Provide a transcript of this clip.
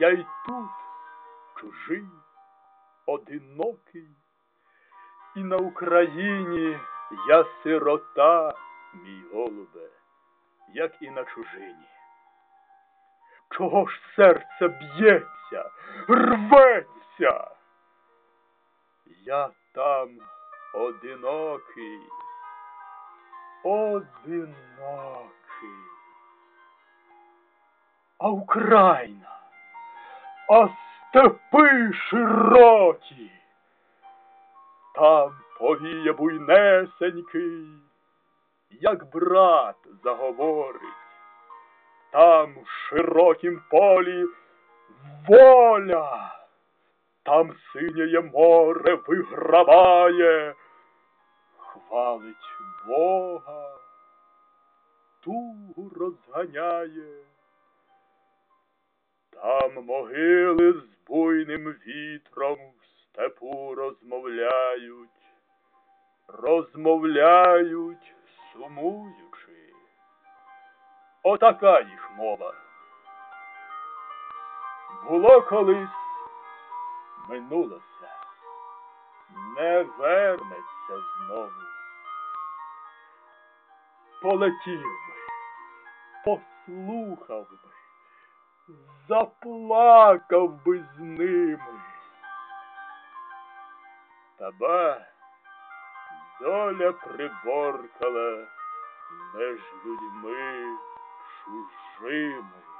Я й тут чужий, одинокий, і на Україні я сирота, мій голубе, як і на чужині. Чого ж серце б'ється, рветься? Я там одинокий, одинокий. А Україна, а степи широкі, там повіє буйнесенький, як брат заговорить, там в широкім полі воля, там синє море виграває, хвалить Бога, тугу розганяє. Там могили з буйним вітром в степу розмовляють, розмовляють, сумуючи. Отака їх мова. Було колись, минулося, не вернеться знову. Полетів би, послухав би заплакав би з ними. Та ба, доля приборкала між людьми чужими.